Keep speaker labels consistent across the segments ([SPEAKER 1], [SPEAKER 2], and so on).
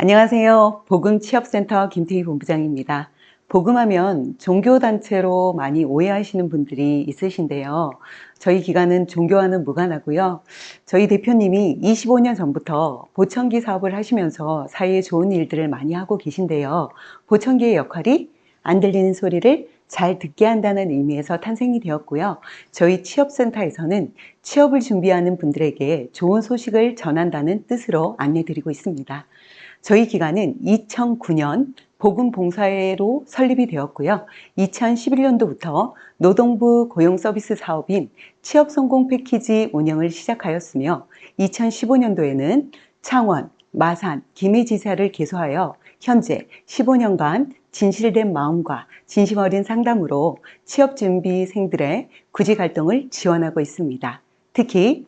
[SPEAKER 1] 안녕하세요. 복음 취업센터 김태희 본부장입니다. 복음하면 종교단체로 많이 오해하시는 분들이 있으신데요. 저희 기관은 종교와는 무관하고요. 저희 대표님이 25년 전부터 보청기 사업을 하시면서 사회에 좋은 일들을 많이 하고 계신데요. 보청기의 역할이 안 들리는 소리를 잘 듣게 한다는 의미에서 탄생이 되었고요. 저희 취업센터에서는 취업을 준비하는 분들에게 좋은 소식을 전한다는 뜻으로 안내드리고 있습니다. 저희 기관은 2009년 복음봉사회로 설립이 되었고요. 2011년도부터 노동부 고용서비스 사업인 취업성공 패키지 운영을 시작하였으며 2015년도에는 창원, 마산, 김해지사를 개소하여 현재 15년간 진실된 마음과 진심 어린 상담으로 취업 준비생들의 구직 활동을 지원하고 있습니다. 특히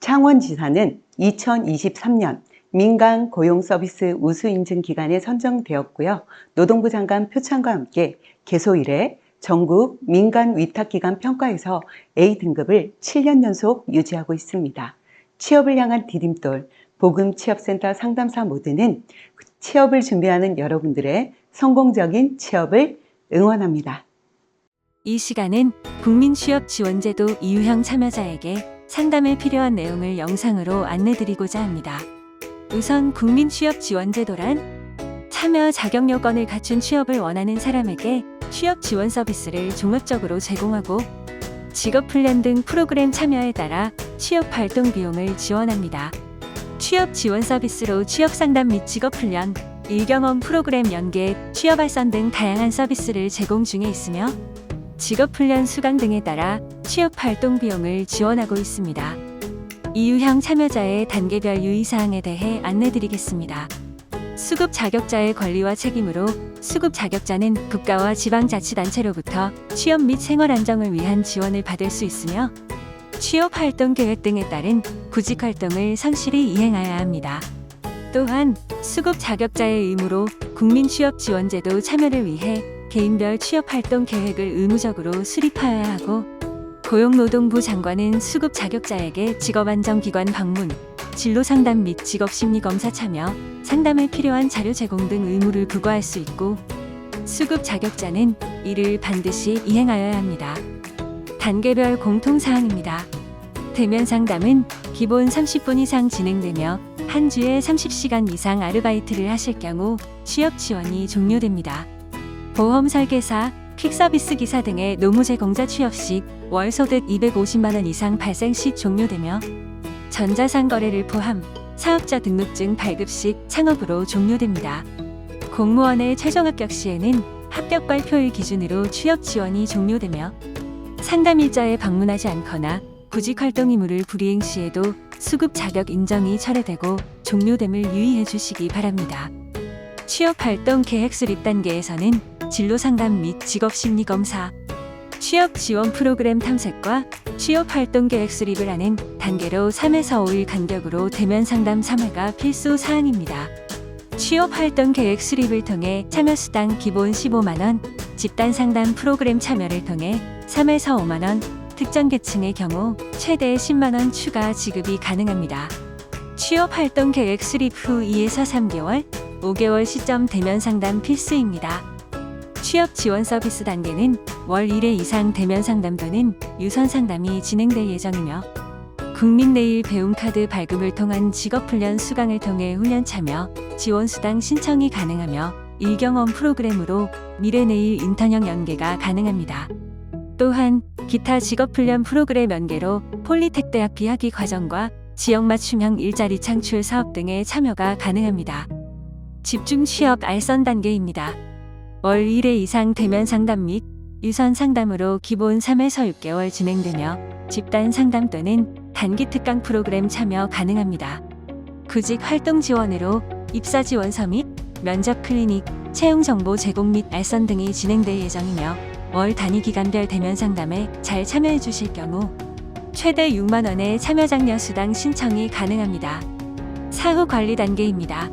[SPEAKER 1] 창원지사는 2023년 민간 고용 서비스 우수 인증 기관에 선정되었고요. 노동부 장관 표창과 함께 개소 이래 전국 민간 위탁기관 평가에서 A 등급을 7년 연속 유지하고 있습니다. 취업을 향한 디딤돌 복음 취업센터 상담사 모두는 취업을 준비하는 여러분들의 성공적인 취업을 응원합니다.
[SPEAKER 2] 이 시간은 국민취업지원제도 이유형 참여자에게 상담에 필요한 내용을 영상으로 안내드리고자 합니다. 우선 국민취업지원제도란 참여 자격 요건을 갖춘 취업을 원하는 사람에게 취업 지원 서비스를 종합적으로 제공하고 직업훈련 등 프로그램 참여에 따라 취업 활동 비용을 지원합니다. 취업 지원 서비스로 취업 상담 및 직업 훈련, 일경험 프로그램 연계, 취업 알선 등 다양한 서비스를 제공 중에 있으며 직업훈련 수강 등에 따라 취업 활동 비용을 지원하고 있습니다. 이유형 참여자의 단계별 유의사항에 대해 안내드리겠습니다. 수급 자격자의 권리와 책임으로 수급 자격자는 국가와 지방자치단체로부터 취업 및 생활 안정을 위한 지원을 받을 수 있으며 취업 활동 계획 등에 따른 구직 활동을 성실히 이행하여야 합니다. 또한 수급 자격자의 의무로 국민 취업 지원제도 참여를 위해 개인별 취업 활동 계획을 의무적으로 수립하여야 하고 고용노동부 장관은 수급 자격자에게 직업안정기관 방문, 진로 상담 및 직업 심리 검사 참여, 상담에 필요한 자료 제공 등 의무를 부과할 수 있고 수급 자격자는 이를 반드시 이행하여야 합니다. 단계별 공통 사항입니다. 대면 상담은 기본 30분 이상 진행되며 한 주에 30시간 이상 아르바이트를 하실 경우 취업 지원이 종료됩니다. 보험 설계사, 퀵서비스 기사 등의 노무 제공자 취업 시 월 소득 250만 원 이상 발생 시 종료되며 전자상 거래를 포함 사업자 등록증 발급 시 창업으로 종료됩니다. 공무원의 최종 합격 시에는 합격 발표일 기준으로 취업 지원이 종료되며 상담 일자에 방문하지 않거나 구직 활동 의무를 불이행 시에도 수급 자격 인정이 철회되고 종료됨을 유의해 주시기 바랍니다. 취업 활동 계획 수립 단계에서는 진로 상담 및 직업 심리 검사, 취업 지원 프로그램 탐색과 취업 활동 계획 수립을 하는 단계로 3에서 5일 간격으로 대면 상담 3회가 필수 사항입니다. 취업 활동 계획 수립을 통해 참여 수당 기본 15만 원, 집단 상담 프로그램 참여를 통해 3에서 5만 원, 특정 계층의 경우 최대 10만 원 추가 지급이 가능합니다. 취업 활동 계획 수립 후 2에서 3개월, 5개월 시점 대면 상담 필수입니다. 취업 지원 서비스 단계는 월 1회 이상 대면 상담 또는 유선 상담이 진행될 예정이며 국민내일 배움카드 발급을 통한 직업훈련 수강을 통해 훈련 참여, 지원수당 신청이 가능하며 일경험 프로그램으로 미래내일 인턴형 연계가 가능합니다. 또한 기타 직업훈련 프로그램 연계로 폴리텍 대학 비학기 과정과 지역 맞춤형 일자리 창출 사업 등의 참여가 가능합니다. 집중 취업 알선 단계입니다. 월 1회 이상 대면 상담 및 유선 상담으로 기본 3에서 6개월 진행되며 집단 상담 또는 단기 특강 프로그램 참여 가능합니다. 구직 활동 지원으로 입사 지원서 및 면접 클리닉, 채용 정보 제공 및 알선 등이 진행될 예정이며 월 단위 기간별 대면 상담에 잘 참여해 주실 경우 최대 6만 원의 참여 장려 수당 신청이 가능합니다. 사후 관리 단계입니다.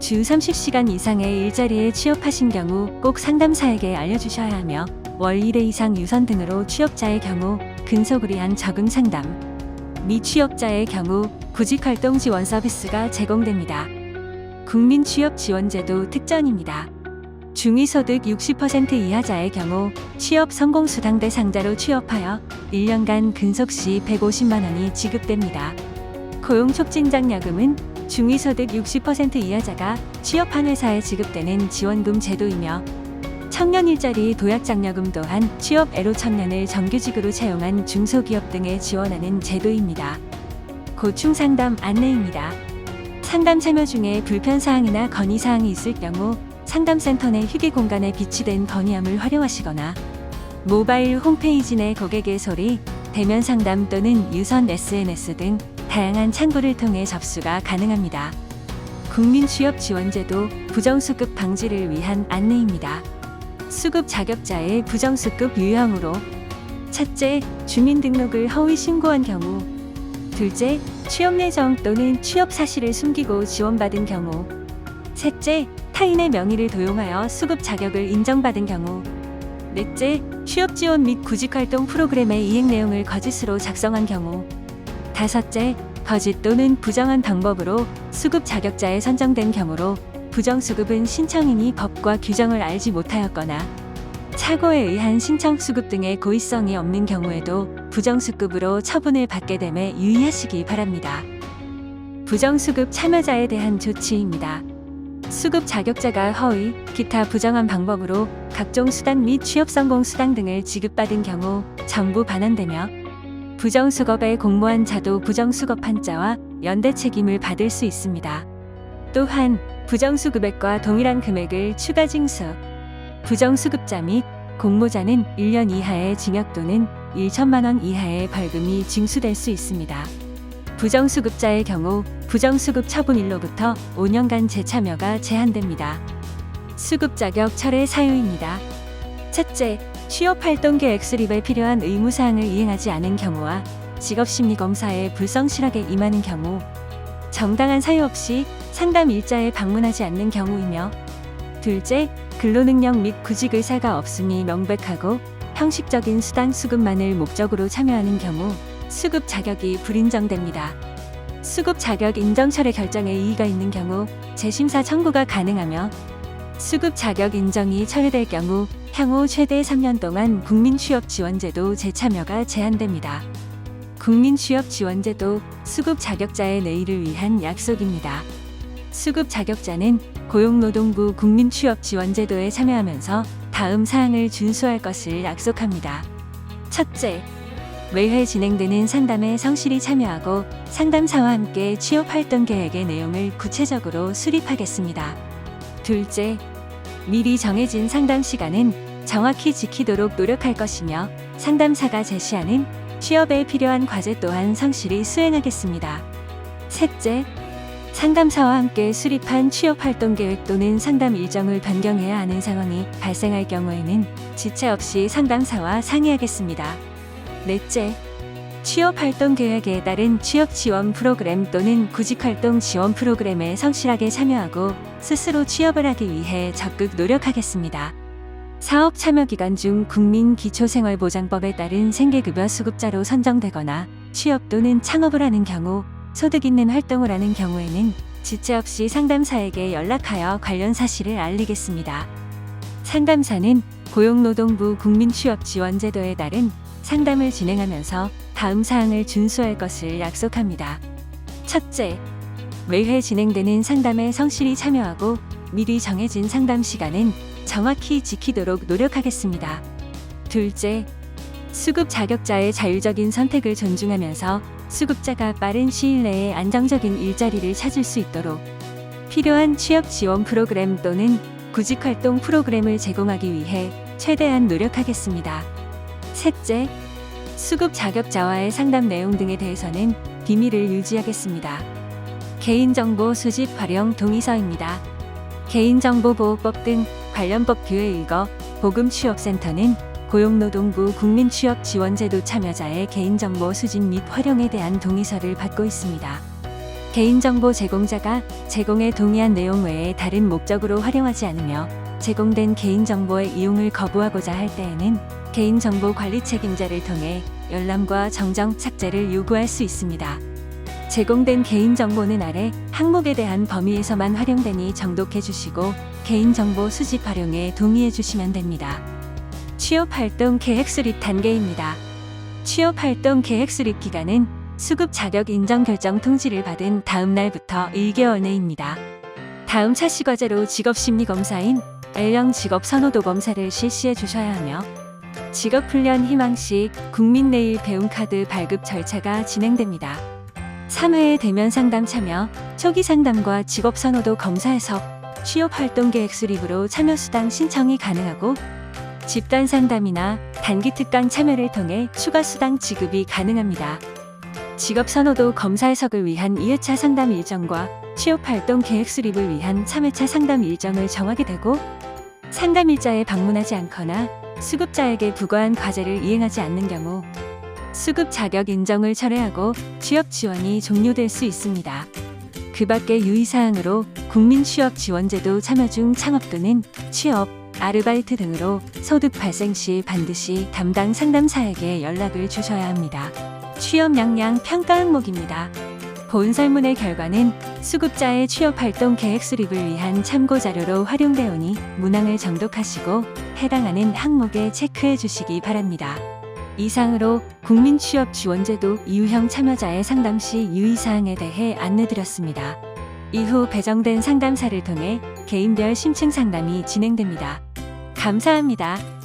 [SPEAKER 2] 주 30시간 이상의 일자리에 취업하신 경우 꼭 상담사에게 알려주셔야 하며 월 1회 이상 유선 등으로 취업자의 경우 근소그리한 적응 상담, 미취업자의 경우 구직활동 지원 서비스가 제공됩니다. 국민취업지원제도 특전입니다. 중위소득 60% 이하자의 경우 취업 성공 수당 대상자로 취업하여 1년간 근속 시 150만 원이 지급됩니다. 고용 촉진장려금은 중위소득 60% 이하자가 취업한 회사에 지급되는 지원금 제도이며 청년 일자리 도약장려금 또한 취업 애로 청년을 정규직으로 채용한 중소기업 등에 지원하는 제도입니다. 고충 상담 안내입니다. 상담 참여 중에 불편사항이나 건의사항이 있을 경우 상담센터 내 휴게 공간에 비치된 건의함을 활용하시거나 모바일 홈페이지 내 고객 의 소리, 대면 상담 또는 유선 SNS 등 다양한 창구를 통해 접수가 가능합니다. 국민 취업 지원제도 부정수급 방지를 위한 안내입니다. 수급 자격자의 부정수급 유형으로 첫째, 주민등록을 허위 신고한 경우 둘째, 취업 예정 또는 취업 사실을 숨기고 지원받은 경우 셋째, 타인의 명의를 도용하여 수급 자격을 인정받은 경우 넷째, 취업 지원 및 구직 활동 프로그램의 이행 내용을 거짓으로 작성한 경우 다섯째, 거짓 또는 부정한 방법으로 수급 자격자에 선정된 경우로 부정 수급은 신청인이 법과 규정을 알지 못하였거나 착오에 의한 신청 수급 등의 고의성이 없는 경우에도 부정 수급으로 처분을 받게 됨에 유의하시기 바랍니다. 부정 수급 참여자에 대한 조치입니다. 수급 자격자가 허위, 기타 부정한 방법으로 각종 수당 및 취업 성공 수당 등을 지급받은 경우 전부 반환되며 부정수급에 공모한 자도 부정수급한 자와 연대 책임을 받을 수 있습니다. 또한 부정수급액과 동일한 금액을 추가 징수, 부정수급자 및 공모자는 1년 이하의 징역 또는 1천만 원 이하의 벌금이 징수될 수 있습니다. 부정수급자의 경우 부정수급 처분일로부터 5년간 재참여가 제한됩니다. 수급 자격 철회 사유입니다. 첫째, 취업활동 계획 수립에 필요한 의무사항을 이행하지 않은 경우와 직업심리검사에 불성실하게 임하는 경우, 정당한 사유 없이 상담 일자에 방문하지 않는 경우이며, 둘째, 근로능력 및 구직 의사가 없음이 명백하고 형식적인 수당 수급만을 목적으로 참여하는 경우 수급 자격이 불인정됩니다. 수급 자격 인정 철회 결정에 이의가 있는 경우 재심사 청구가 가능하며 수급 자격 인정이 철회될 경우 향후 최대 3년 동안 국민취업지원제도 재참여가 제한됩니다. 국민취업지원제도 수급 자격자의 내일을 위한 약속입니다. 수급 자격자는 고용노동부 국민취업지원제도에 참여하면서 다음 사항을 준수할 것을 약속합니다. 첫째, 매회 진행되는 상담에 성실히 참여하고 상담사와 함께 취업 활동 계획의 내용을 구체적으로 수립하겠습니다. 둘째, 미리 정해진 상담 시간은 정확히 지키도록 노력할 것이며 상담사가 제시하는 취업에 필요한 과제 또한 성실히 수행하겠습니다. 셋째, 상담사와 함께 수립한 취업 활동 계획 또는 상담 일정을 변경해야 하는 상황이 발생할 경우에는 지체 없이 상담사와 상의하겠습니다. 넷째, 취업활동 계획에 따른 취업 지원 프로그램 또는 구직활동 지원 프로그램에 성실하게 참여하고 스스로 취업을 하기 위해 적극 노력하겠습니다. 사업 참여 기간 중 국민 기초생활보장법에 따른 생계급여 수급자로 선정되거나 취업 또는 창업을 하는 경우 소득 있는 활동을 하는 경우에는 지체 없이 상담사에게 연락하여 관련 사실을 알리겠습니다. 상담사는 고용노동부 국민취업지원제도에 따른 상담을 진행하면서 다음 사항을 준수할 것을 약속합니다. 첫째, 매회 진행되는 상담에 성실히 참여하고 미리 정해진 상담 시간은 정확히 지키도록 노력하겠습니다. 둘째, 수급 자격자의 자율적인 선택을 존중하면서 수급자가 빠른 시일 내에 안정적인 일자리를 찾을 수 있도록 필요한 취업 지원 프로그램 또는 구직 활동 프로그램을 제공하기 위해 최대한 노력하겠습니다. 셋째, 수급 자격자와의 상담 내용 등에 대해서는 비밀을 유지하겠습니다. 개인정보 수집 활용 동의서입니다. 개인정보보호법 등 관련 법규에 의거 보금취업센터는 고용노동부 국민취업지원제도 참여자의 개인정보 수집 및 활용에 대한 동의서를 받고 있습니다. 개인정보 제공자가 제공에 동의한 내용 외에 다른 목적으로 활용하지 않으며 제공된 개인정보의 이용을 거부하고자 할 때에는 개인정보 관리 책임자를 통해 열람과 정정 삭제를 요구할 수 있습니다. 제공된 개인정보는 아래 항목에 대한 범위에서만 활용되니 정독해 주시고 개인정보 수집 활용에 동의해 주시면 됩니다. 취업활동 계획 수립 단계입니다. 취업활동 계획 수립 기간은 수급 자격 인정 결정 통지를 받은 다음 날부터 1개월 내입니다. 다음 차시 과제로 직업 심리 검사인 L형 직업 선호도 검사를 실시해 주셔야 하며 직업훈련 희망시 국민내일 배움카드 발급 절차가 진행됩니다. 3회의 대면 상담 참여, 초기 상담과 직업 선호도 검사에서 취업 활동 계획 수립으로 참여 수당 신청이 가능하고 집단 상담이나 단기 특강 참여를 통해 추가 수당 지급이 가능합니다. 직업 선호도 검사 해석을 위한 2회차 상담 일정과 취업 활동 계획 수립을 위한 3회차 상담 일정을 정하게 되고 상담일자에 방문하지 않거나 수급자에게 부과한 과제를 이행하지 않는 경우 수급 자격 인정을 철회하고 취업 지원이 종료될 수 있습니다. 그 밖의 유의사항으로 국민취업지원제도 참여 중 창업 또는 취업, 아르바이트 등으로 소득 발생 시 반드시 담당 상담사에게 연락을 주셔야 합니다. 취업 역량 평가 항목입니다. 본 설문의 결과는 수급자의 취업활동 계획 수립을 위한 참고 자료로 활용되오니 문항을 정독하시고 해당하는 항목에 체크해 주시기 바랍니다. 이상으로 국민취업지원제도 이유형 참여자의 상담 시 유의사항에 대해 안내드렸습니다. 이후 배정된 상담사를 통해 개인별 심층 상담이 진행됩니다. 감사합니다.